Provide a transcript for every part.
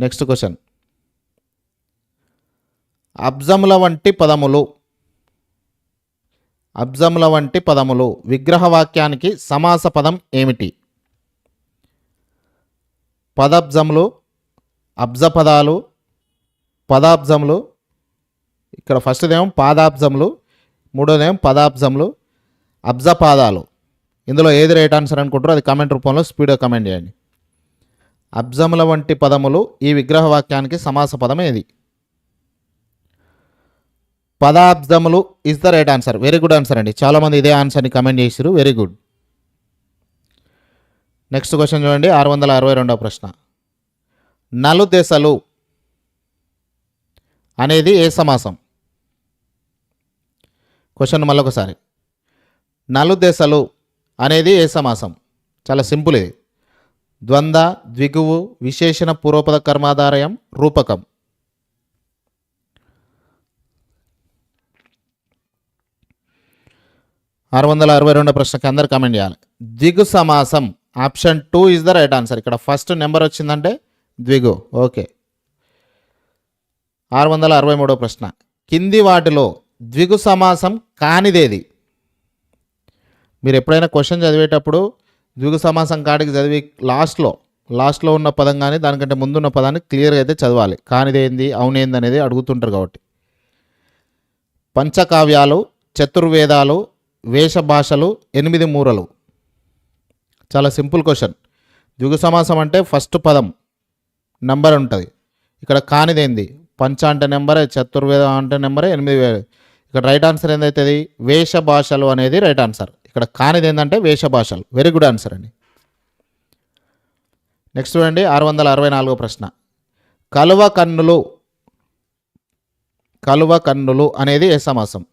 Next question అబ్జముల వంటి పదములు. అబ్జముల వంటి పదములు. విగ్రహవాక్యానికి సమాస పదం ఏమిటి? పదబ్జములు అబ్జ పదాలు పదాబ్జములు. ఇక్కడ ఫస్ట్దేమో పాదాబ్జములు మూడోదేమో పదాబ్జములు అబ్జపాదాలు. ఇందులో ఏది రైట్ ఆన్సర్ అనుకుంటారో అది కామెంట్ రూపంలో స్పీడ్గా కమెంట్ చేయండి. అబ్జముల వంటి పదములు ఈ విగ్రహవాక్యానికి సమాస పదం ఏది పదాబ్జములు is the right answer very good answer అండి. చాలామంది ఇదే ఆన్సర్ని కమెంట్ చేసిరు వెరీ గుడ్ నెక్స్ట్ క్వశ్చన్ చూడండి. ఆరు వందల అరవై రెండవ ప్రశ్న. నలుదెసలు అనేది ఏ సమాసం? క్వశ్చన్ మళ్ళొకసారి. నలుదెసలు అనేది ఏ సమాసం? చాలా సింపుల్ ఇది. ద్వంద్వ ద్విగువు విశేషణ పూర్వపద కర్మాధారయం రూపకం. ఆరు వందల అరవై రెండు ప్రశ్నకి అందరు కామెంట్ చేయాలి. ద్విగు సమాసం option two is the right answer ఇక్కడ ఫస్ట్ నెంబర్ వచ్చిందంటే ద్విగు. ఓకే ఆరు వందల అరవై మూడో ప్రశ్న. కింది వాటిలో ద్విగు సమాసం కానిదేది? మీరు ఎప్పుడైనా క్వశ్చన్ చదివేటప్పుడు ద్విగు సమాసం కాడికి చదివి లాస్ట్లో లాస్ట్లో ఉన్న పదం కానీ దానికంటే ముందున్న పదాన్ని క్లియర్గా అయితే చదవాలి. కానిదేంది అవునేంది అనేది అడుగుతుంటారు కాబట్టి. పంచకావ్యాలు చతుర్వేదాలు వేషభాషలు ఎనిమిది మూరలు. చాలా సింపుల్ క్వశ్చన్. ద్విగు సమాసం అంటే ఫస్ట్ పదం నెంబర్ ఉంటుంది. ఇక్కడ కానిదేంది పంచ అంటే నెంబరే చతుర్వేదం అంటే నెంబరే ఎనిమిది ఇక్కడ రైట్ ఆన్సర్ ఏందైతుంది? వేషభాషలు అనేది రైట్ ఆన్సర్ ఇక్కడ కానిది ఏంటంటే వేషభాషలు. వెరీ గుడ్ ఆన్సర్ అండి. నెక్స్ట్ చూడండి ఆరు వందల అరవై నాలుగో ప్రశ్న. కలువ కన్నులు కలువ కన్నులు అనేది ఏ సమాసం?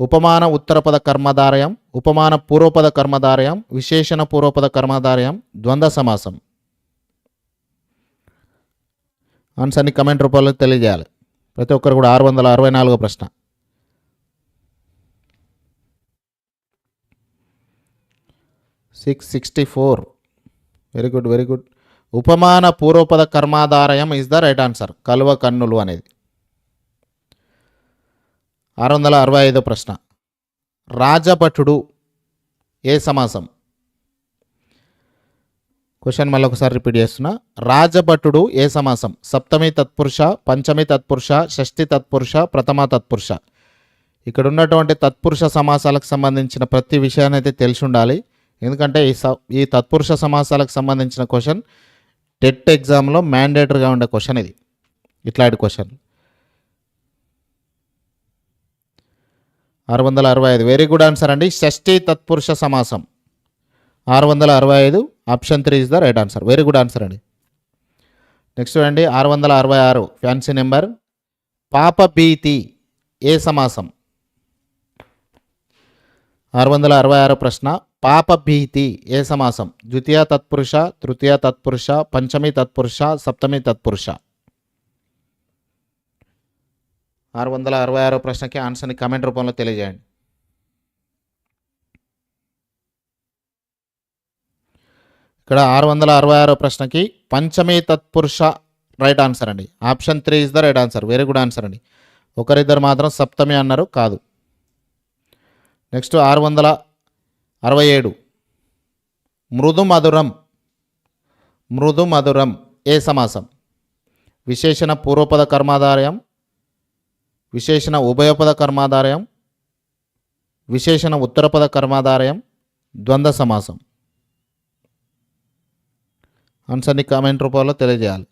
ఉపమాన ఉత్తరపద కర్మధారయం ఉపమాన పూర్వపద కర్మధారయం విశేషణ పూర్వపద కర్మధారయం ద్వంద్వ సమాసం. ఆన్సర్ని కమెంట్ రూపంలో తెలియజేయాలి. ప్రతి ఒక్కరు కూడా ఆరు వందల అరవై నాలుగో ప్రశ్న. Six sixty four very good very good ఉపమాన పూర్వపద కర్మాధారయం ఇస్ ద రైట్ ఆన్సర్ కలువ కన్నులు అనేది. ఆరు వందల అరవై ఐదో ప్రశ్న. రాజభటుడు ఏ సమాసం? క్వశ్చన్ మళ్ళీ ఒకసారి రిపీట్ చేస్తున్నా. రాజభటుడు ఏ సమాసం? సప్తమి తత్పురుష పంచమి తత్పురుష షష్ఠి తత్పురుష ప్రథమ తత్పురుష. ఇక్కడ ఉన్నటువంటి తత్పురుష సమాసాలకు సంబంధించిన ప్రతి విషయాన్ని అయితే తెలిసి ఉండాలి. ఎందుకంటే ఈ స ఈ తత్పురుష సమాసాలకు సంబంధించిన క్వశ్చన్ టెట్ ఎగ్జామ్లో మ్యాండేటరీగా ఉండే క్వశ్చన్ ఇది. ఇట్లాంటి క్వశ్చన్. ఆరు వందల అరవై ఐదు. వెరీ గుడ్ ఆన్సర్ అండి. షష్ఠి తత్పురుష సమాసం. ఆరు వందల అరవై ఐదు. Option three is the right answer very good answer అండి. నెక్స్ట్ చూడండి. ఆరు వందల అరవై ఆరు. ఫ్యాన్సీ నెంబర్ పాపభీతి ఏ సమాసం? ఆరు వందల అరవై ఆరు ప్రశ్న. పాపభీతి ఏ సమాసం? ద్వితీయ తత్పురుష తృతీయ తత్పురుష పంచమి తత్పురుష సప్తమి తత్పురుష. ఆరు వందల అరవై ఆరో ప్రశ్నకి ఆన్సర్ని కామెంట్ రూపంలో తెలియజేయండి. ఇక్కడ ఆరు వందల అరవై ఆరో ప్రశ్నకి పంచమి తత్పురుష రైట్ ఆన్సర్ అండి. Option three is the right answer. Very good answer అండి. ఒకరిద్దరు మాత్రం సప్తమి అన్నారు కాదు. నెక్స్ట్ ఆరు వందల అరవై ఏడు. మృదు మధురం మృదు మధురం ఏ సమాసం? విశేషణ పూర్వపద కర్మాధారయం. విశేషణ ఉభయపద కర్మాధారయం. విశేషణ ఉత్తరపద కర్మాధారయం. ద్వంద్వ సమాసం. ఆన్సర్ని కామెంట్ రూపంలో తెలియజేయాలి.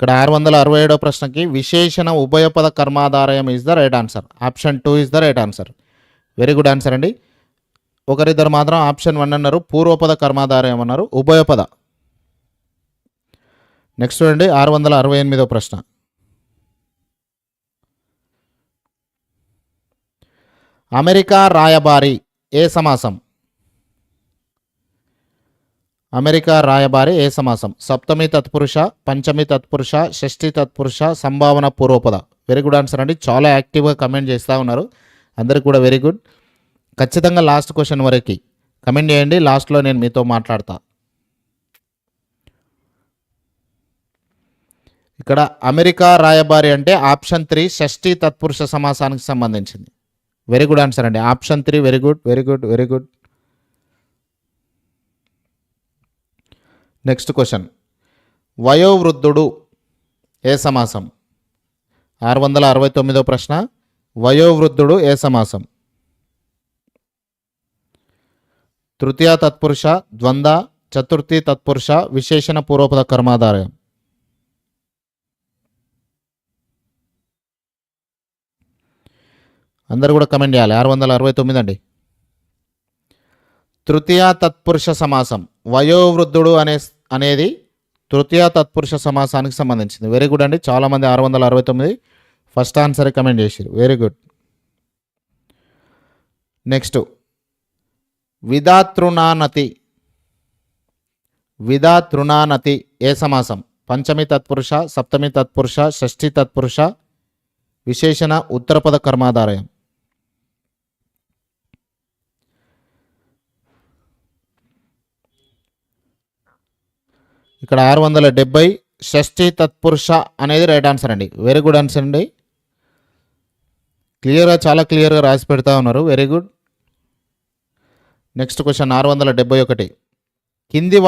ఇక్కడ ఆరు వందల అరవై ఏడో ప్రశ్నకి విశేషణ ఉభయపద కర్మాధారయం is the right answer option two is the right answer very good answer అండి. ఒకరిద్దరు మాత్రం ఆప్షన్ వన్ అన్నారు పూర్వపద కర్మాధారయం అన్నారు ఉభయపద నెక్స్ట్ చూడండి ఆరు వందల అరవై ఎనిమిదో ప్రశ్న. అమెరికా రాయబారి ఏ సమాసం? అమెరికా రాయబారి ఏ సమాసం? సప్తమి తత్పురుష పంచమి తత్పురుష షష్ఠి తత్పురుష సంభావన పూర్వపద. వెరీ గుడ్ ఆన్సర్ అండి. చాలా యాక్టివ్గా కమెంట్ చేస్తూ ఉన్నారు. అందరికి కూడా వెరీ గుడ్ ఖచ్చితంగా లాస్ట్ క్వశ్చన్ వరకు. కమెంట్ చేయండి. లాస్ట్లో నేను మీతో మాట్లాడతా. ఇక్కడ అమెరికా రాయబారి అంటే ఆప్షన్ త్రీ షష్ఠీ తత్పురుష సమాసానికి సంబంధించింది. వెరీ గుడ్ ఆన్సర్ అండి. Option three very good very good very good next question వయోవృద్ధుడు ఏ సమాసం? ఆరు వందల అరవై తొమ్మిదో ప్రశ్న. వయోవృద్ధుడు ఏ సమాసం? తృతీయ తత్పురుష ద్వంద్వ చతుర్థి తత్పురుష విశేషణ పూర్వపద కర్మాధారయం. అందరు కూడా కమెంట్ చేయాలి. ఆరు వందల అరవై తొమ్మిది అండి. తృతీయ తత్పురుష సమాసం. వయోవృద్ధుడు అనే అనేది తృతీయ తత్పురుష సమాసానికి సంబంధించింది. వెరీ గుడ్ అండి. చాలామంది ఆరు వందల అరవై తొమ్మిది ఫస్ట్ ఆన్సర్ కమెంట్ చేశారు వెరీ గుడ్ నెక్స్ట్ విధాతృణానతి. విధాతృణానతి ఏ సమాసం? పంచమి తత్పురుష సప్తమి తత్పురుష షష్ఠి తత్పురుష విశేషణ ఉత్తరపద కర్మాధారయం. ఇక్కడ ఆరు వందల డెబ్బై షష్ఠి తత్పురుష అనేది రైట్ ఆన్సర్ అండి. వెరీ గుడ్ ఆన్సర్ అండి. క్లియర్గా చాలా క్లియర్గా రాసి పెడతా ఉన్నారు. వెరీ గుడ్ నెక్స్ట్ క్వశ్చన్ ఆరు వందల డెబ్బై ఒకటి. కింది